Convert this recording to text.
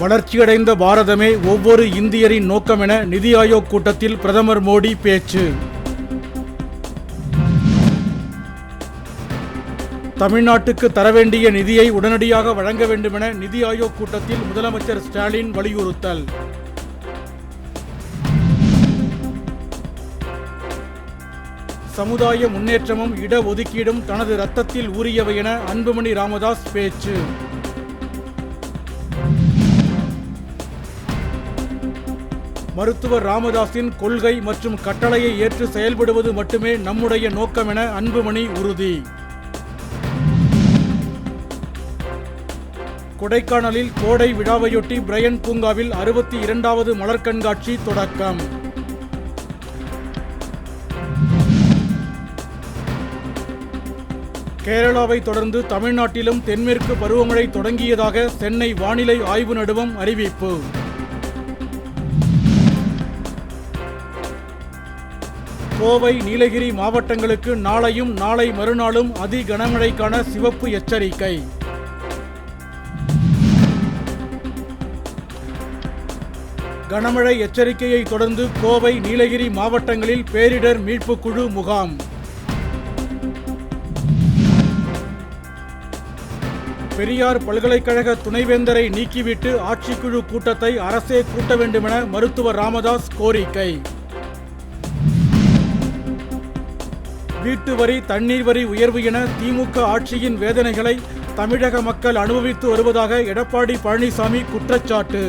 வளர்ச்சியடைந்த பாரதமே ஒவ்வொரு இந்தியரின் நோக்கம் என நிதி ஆயோக் கூட்டத்தில் பிரதமர் மோடி பேச்சு. தமிழ்நாட்டுக்கு தர வேண்டிய நிதியை உடனடியாக வழங்க வேண்டுமென நிதி ஆயோக் கூட்டத்தில் முதலமைச்சர் ஸ்டாலின் வலியுறுத்தல். சமுதாய முன்னேற்றமும் இடஒதுக்கீடும் தனது ரத்தத்தில் ஊறியவை என அன்புமணி ராமதாஸ் பேச்சு. மருத்துவர் ராமதாஸின் கொள்கை மற்றும் கட்டளையை ஏற்று செயல்படுவது மட்டுமே நம்முடைய நோக்கம் என அன்புமணி உறுதி. கொடைக்கானலில் கோடை விழாவையொட்டி பிரையன் பூங்காவில் அறுபத்தி இரண்டாவது மலர் கண்காட்சி தொடக்கம். கேரளாவை தொடர்ந்து தமிழ்நாட்டிலும் தென்மேற்கு பருவமழை தொடங்கியதாக சென்னை வானிலை ஆய்வு நடுவம் அறிவிப்பு. கோவை நீலகிரி மாவட்டங்களுக்கு நாளையும் நாளை மறுநாளும் அதி கனமழைக்கான சிவப்பு எச்சரிக்கை. கனமழை எச்சரிக்கையை தொடர்ந்து கோவை நீலகிரி மாவட்டங்களில் பேரிடர் மீட்புக் குழு முகாம். பெரியார் பல்கலைக்கழக துணைவேந்தரை நீக்கிவிட்டு ஆட்சிக்குழு கூட்டத்தை அரசே கூட்ட வேண்டுமென மருத்துவர் ராமதாஸ் கோரிக்கை. வீட்டு வரி தண்ணீர் வரி உயர்வு என திமுக ஆட்சியின் வேதனைகளை தமிழக மக்கள் அனுபவித்து வருவதாக எடப்பாடி பழனிசாமி குற்றச்சாட்டு.